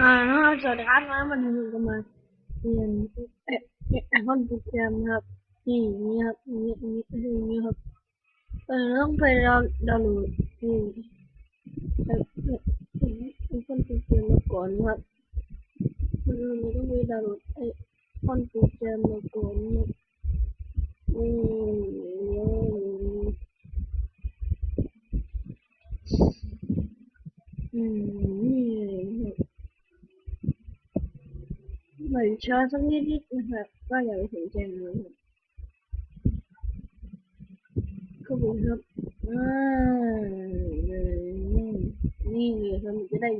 อ่าสวัสดีครับนะมันถึงจะมาเรียนเอ๊ะไอคอนโปรแกรมครับนี่นี่ครับนี่นี่นี่นี่ครับเออต้องไปดาวดาวน์โหลดนี่ไอคอนโปรแกรมมาก่อนครับมันมันต้องไปดาวน์โหลดไอคอนโปรแกรมมาก่อนเนี่ยอืมอืม นี่ครับเหมือนช้าสักนิดนิดนะครับก็อย่าไปสนใจมันครับขอบคุณครับอ่านี่นี่ครับมันจะได้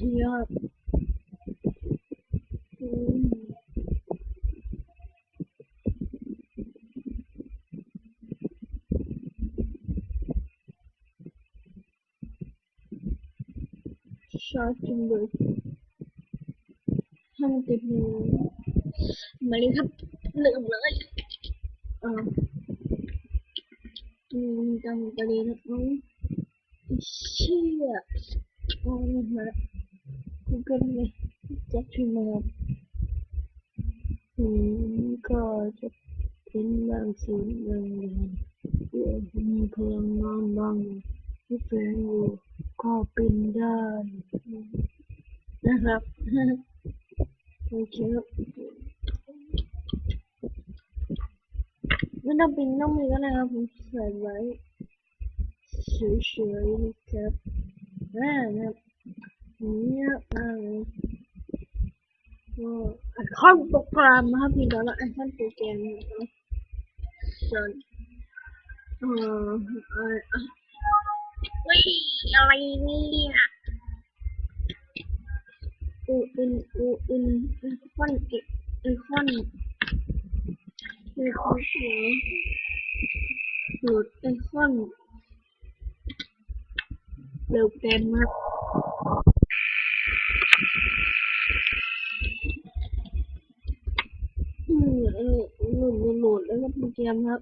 หนึ่งนาทีแล้วครับอืมช้าจังเลยถ้ามันติ Google เลยจะพิมพ์มาอืมก็จะเป็นบางสิ่งบางอย่างที่มีพลังงานบางที่แฝงอยู่ก็เป็นได้นะครับโอเคครับไม่ต้องเป็นต้องมีก็ได้ครับผมใส่ไว้เฉยๆนะครับอ่านะครับ เนี่ยอ่าก็ไอคอโปรแกรมนะครับพี่แล้วไอคอนโปรแกรมนะครับส่วนเอ่อเออเฮ้ยอะไรเนี่ยอูอินอูอินไอคอนเอไอคอนไอคอนเสียหลุดไอคอนเร็วเต็มครับ อืม เออโหลดโหลดแล้วก็โปรแกรมครับ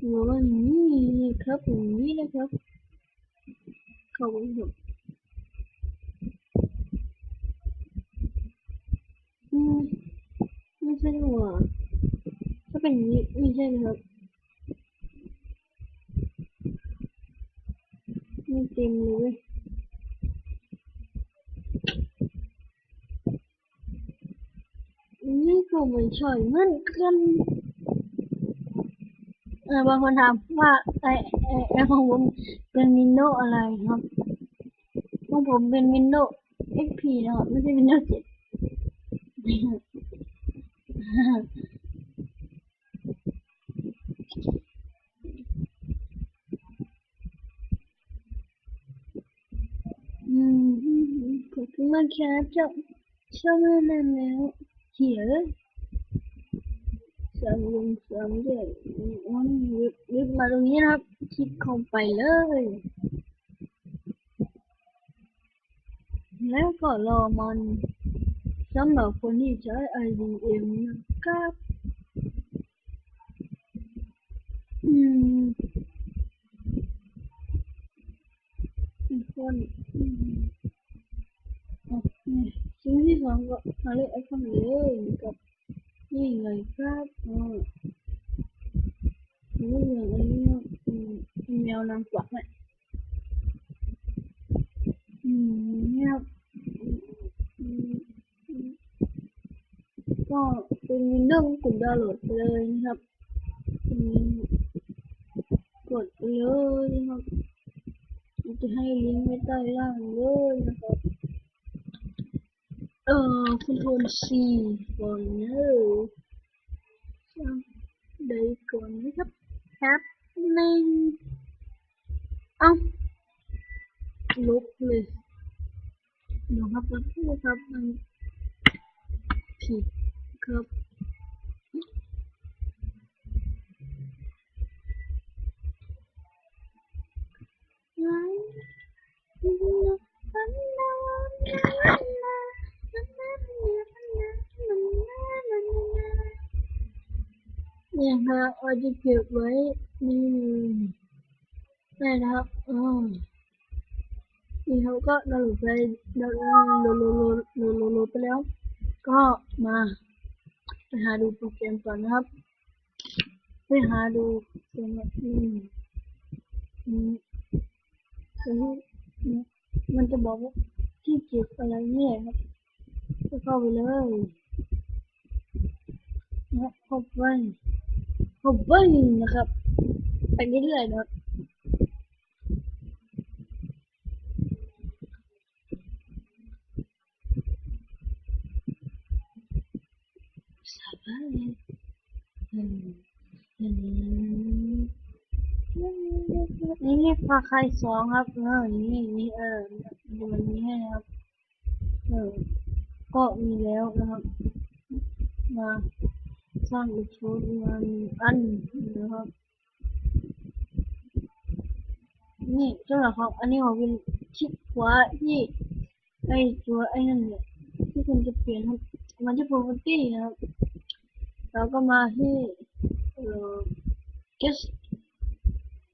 หัวมันนี่ครับอย่างนี้นะครับขอบคุณครับไม่ใช่หรอถ้าเป็นอย่างนี้ไม่ใช่นะครับไม่เต็มเลยเว้ย นี่ก็เหมือนช่อยเหมือนกันเออบางคนถามว่าไอไอไอของผมเป็นวินโดว์อะไรครับของผมเป็นวินโดว์ XP นะครับไม่ใช่วินโดว์7อืมขอบคุณมากครับเจ้าชอบมานานแล้ว เขียนสามวงเสามเดือนวันยึดยึดมาตรงนี้นะครับ คลิกเข้าไปเลย แล้วก็รอมันสำหรับคนที่ใช้ IDM นะครับอืมคนอืม ชิ้นที่สองก็หาเลขไอคอนเลยกับนี่เลยครับอ๋อนี่อย่างอันนี้เนะอืมแมวนางกวักเนี่ยอืมเนี่ยก็เป็นวินโดว์กลุ่มดาวน์โหลดไปเลยนะครับอืมกดไปเลยนะครับจะให้ลิงก์ไว้ใต้ล่างเลยนะครับ เอ่อคุณโทนซีก่อนเนอะช่างใด เนี่ยฮะเราจะเก็บไว้นี่ได้นะครับอ๋อนี่เขาก็ดาวน์โหลดไปดาวน์โหลดโหลดโหลดโหลดโลไปแล้ว ก็มาไปหาดูโปรแกรมก่อนนะครับ ไปหาดูโปรแกรมอืมอืมอืมอืมมันจะบอกว่าที่เก็บอะไรเนี่ยครับก็เข้าไปเลยนะเข้าไป เข้าไปนะครับไปเรื่อยๆนะครับสบายอืมอืมนี่นี่พาใครสองครับเออนี่นี่เออดูมันนี้ให้นะครับ เออ ก็มีแล้วนะครับ มา สร้างอีกชุดมาหนึ่งอันนะครับ นี่สำหรับครับ อันนี้ของเป็นคลิกขวาที่ไอตัวไอนั่นเนี่ยที่คุณจะเปลี่ยนครับมาที่ property นะครับแล้วก็มาที่เอ่อ guest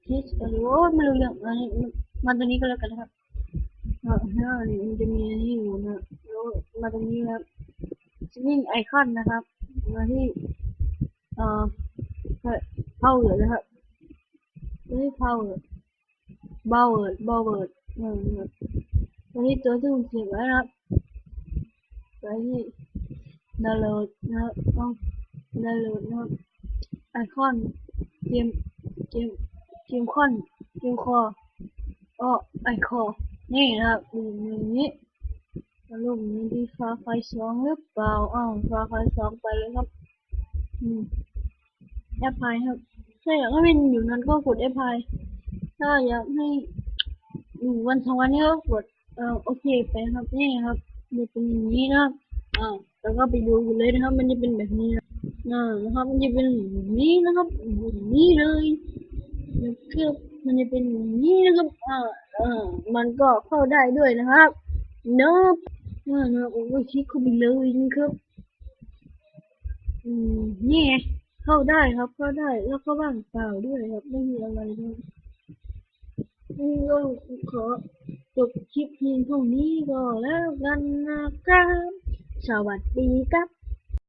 guest อะไรโอ้ไม่รู้เรื่องอันนี้มาตรงนี้ก็แล้วกันนะครับเออฮะนี่มันจะมีอันนี้อยู่นะแล้วมาตรงนี้ครับวิ่งไอคอนนะครับมาที่ อ่อเผาเลยนะครับไม่ใช่าเลยเบาเวิดเบาเวิร์ดเออครับมาที่ตัวที่ผมเขียนไว้นะครับไปที่ดาวน์โหลดนะครับต้องดาวน์โหลดนะครับไอคอนเกมเกมเกมคอนเกมคออ้อไอคอนี่นะครับอย่างนี้รูปนี้ที่ฟ้าไฟสองหรือเปล่าอ้าวฟ้าไฟสองไปเลยครับ แอปพลายครับถ้าอยากให้มันอยู่นั้นก็กดแอปพลายถ้าอยากให้อยู่วันสองวันนี้ก็กดเอ่อโอเคไปครับนี่ครับมันเป็นอย่างนี้นะครับอ่าแล้วก็ไปดูกันเลยนะครับ มันจะเป็นแบบนี้นะอ่านะครับมันจะเป็นแบบนี้นะครับอย่างนี้เลยนะครับมันจะเป็นอย่างนี้นะครับอ่าอ่ามันก็เข้าได้ด้วยนะครับเนาะว่านะโอ้ยคลิกเข้าไปเลยนะครับ อืม นี่ไงเข้าได้ครับ เข้าได้ แล้วเข้าบ้างเปล่าด้วยครับ ไม่มีอะไรด้วยอืมก็ขอจบคลิปเพียงเท่านี้ก็แล้วกันนะครับ สวัสดีครับ